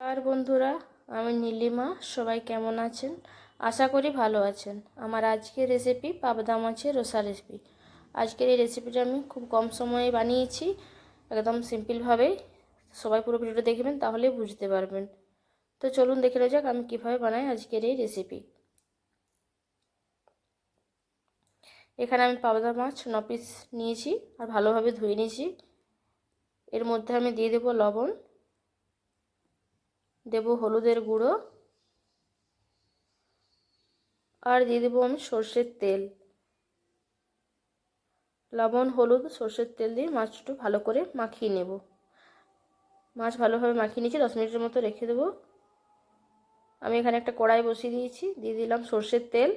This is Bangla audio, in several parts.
আর বন্ধুরা, আমি নীলিমা, সবাই কেমন আছেন? আশা করি ভালো আছেন। আমার আজকের রেসিপি পাবদা মাছের রসা রেসিপি আজকের এই রেসিপিটা আমি খুব কম সময়ে বানিয়েছি, একদম সিম্পলভাবেই সবাই পুরো ভিডিওটা দেখবেন তাহলেই বুঝতে পারবেন। তো চলুন দেখে নেওয়া যাক আমি কীভাবে বানাই আজকের এই রেসিপি এখানে আমি পাবদা মাছ ন পিস নিয়েছি, আর ভালোভাবে ধুয়ে নিয়েছি। এর মধ্যে আমি দিয়ে দেবো লবণ দেব হলুদের গুঁড়ো আর দিয়ে দেবো আমি সর্ষের তেল। লবণ, হলুদ, সর্ষের তেল দিয়ে মাছটা ভালো করে মাখিয়ে নেব। মাছ ভালোভাবে মাখিয়ে নিয়েছি, দশ মিনিটের মতো রেখে দেবো। আমি এখানে একটা কড়াই বসিয়ে দিয়েছি, দিয়ে দিলাম সর্ষের তেল।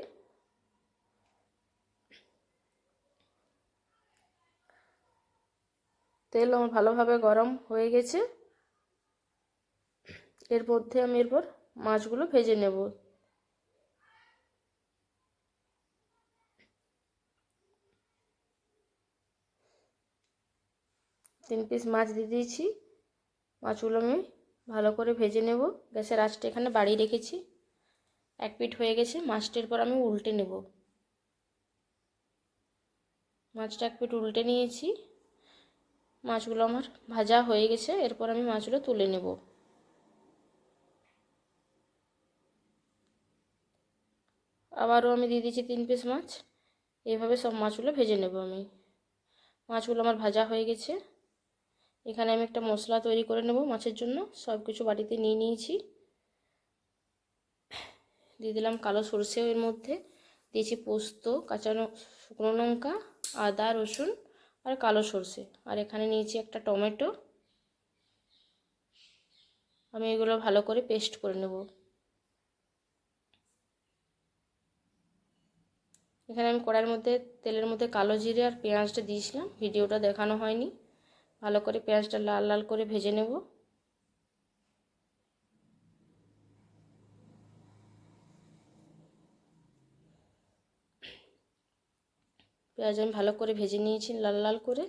তেল আমার ভালোভাবে গরম হয়ে গেছে। এর মধ্যে আমি এরপর মাছগুলো ভেজে নেব। তিন পিস মাছ দিয়ে দিয়েছি। মাছগুলো আমি ভালো করে ভেজে নেব। গ্যাসের আঁচটা এখানে বাড়িয়ে রেখেছি। এক পিঠ হয়ে গেছে। মাছটির পর আমি উল্টে নেব। মাছটা এক পিঠ উল্টে নিয়েছি। মাছগুলো আমার ভাজা হয়ে গেছে। এরপর আমি মাছগুলো তুলে নেব। আবারও আমি দিয়ে দিচ্ছি তিন পিস মাছ। এইভাবে সব মাছগুলো ভেজে নেব আমি। মাছগুলো আমার ভাজা হয়ে গেছে। এখানে আমি একটা মশলা তৈরি করে নেব মাছের জন্য। সব কিছু বাটিতে নিয়ে নিয়েছি। দিয়ে দিলাম কালো সরষেও এর মধ্যে। দিয়েছি পোস্ত, কাঁচা শুকনো লঙ্কা, আদা, রসুন আর কালো সরষে। আর এখানে নিয়েছি একটা টমেটো। আমি এগুলো ভালো করে পেস্ট করে নেব। এখানে আমি কড়াইয়ের মধ্যে, তেলের মধ্যে কালো জিরে আর পেঁয়াজটা দিয়েছিলাম। ভিডিওটা দেখানো হয়নি। ভালো করে পেঁয়াজটা লাল লাল করে ভেজে নেব। পেঁয়াজ আমি ভালো করে ভেজে নিয়েছি লাল লাল করে।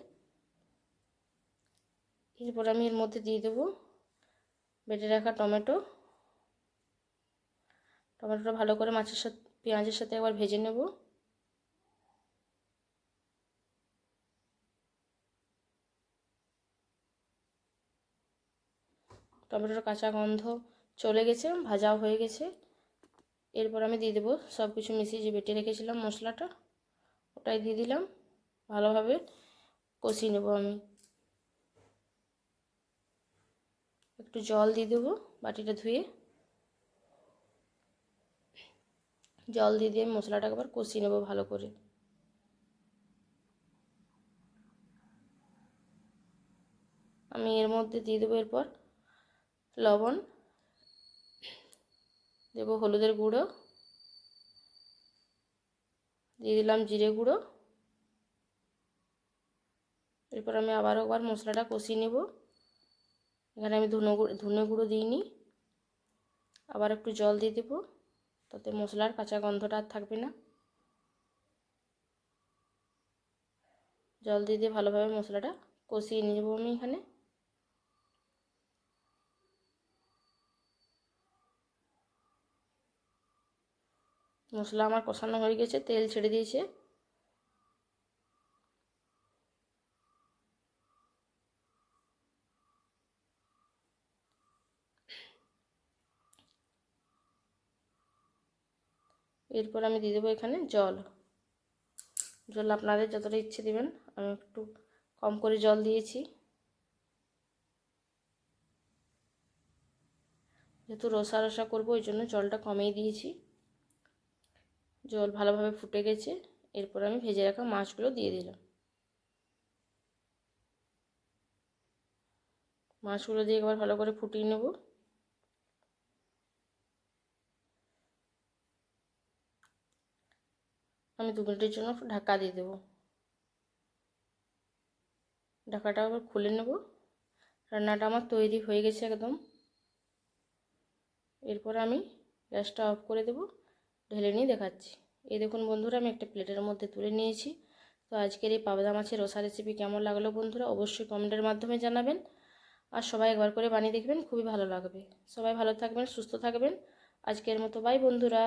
এরপর আমি এর মধ্যে দিয়ে দেবো বেটে রাখা টমেটো। টমেটোটা ভালো করে মাছের সাথে, পেঁয়াজের সাথে একবার ভেজে নেব। টমেটোর কাঁচা গন্ধ চলে গেছে, ভাজাও হয়ে গেছে। এরপর আমি দিয়ে দেবো সব কিছু মিশিয়ে যে বেটে রেখেছিলাম মশলাটা, ওটাই দিয়ে দিলাম। ভালোভাবে কষিয়ে নেব আমি। একটু জল দিয়ে দেবো বাটিটা ধুয়ে। জল দিয়ে দিয়ে মশলাটাকে আবার কষিয়ে নেব ভালো করে। আমি এর মধ্যে দিয়ে দেবো এরপর লবণ, দেবো হলুদের গুঁড়ো, দিয়ে দিলাম জিরে গুঁড়ো। এরপর আমি আবারও একবার মশলাটা কষিয়ে নেব। এখানে আমি ধনে গুঁড়ো ধনে গুঁড়ো দিইনি। আবার একটু জল দিয়ে দেবো, তাতে মশলার কাঁচা গন্ধটা আর থাকবে না। জল দিয়ে দিয়ে ভালোভাবে মশলাটা কষিয়ে নেব আমি এখানে। মশলা আমার কষানো হয়ে গেছে, তেল ছেড়ে দিয়েছে। এরপর আমি দিয়ে দেবো এখানে জল। জল আপনাদের যতটা ইচ্ছে দেবেন, আমি একটু কম করে জল দিয়েছি। যেহেতু রসা রসা করব, ওই জন্য জলটা কমেই দিয়েছি। জল ভালোভাবে ফুটে গেছে, এরপর আমি ভেজে রাখা মাছগুলো দিয়ে দিলাম। মাছগুলো দিয়ে একবার ভালো করে ফুটিয়ে নেব। আমি দু মিনিটের জন্য ঢাকা দিয়ে দেবো। ঢাকাটা আবার খুলে নেব। রান্নাটা আমার তৈরি হয়ে গেছে একদম। এরপর আমি গ্যাসটা অফ করে দেব। ঢেলে নিয়ে দেখাচ্ছি। এই দেখুন বন্ধুরা, আমি একটা প্লেটের মধ্যে তুলে নিয়েছি। তো আজকের এই পাবদা মাছের রসা রেসিপি কেমন লাগল বন্ধুরা, অবশ্যই কমেন্টের মাধ্যমে জানাবেন। আর সবাই একবার করে বানিয়ে দেখবেন, খুবই ভালো লাগবে। সবাই ভালো থাকবেন, সুস্থ থাকবেন। আজকের মতো বাই বন্ধুরা।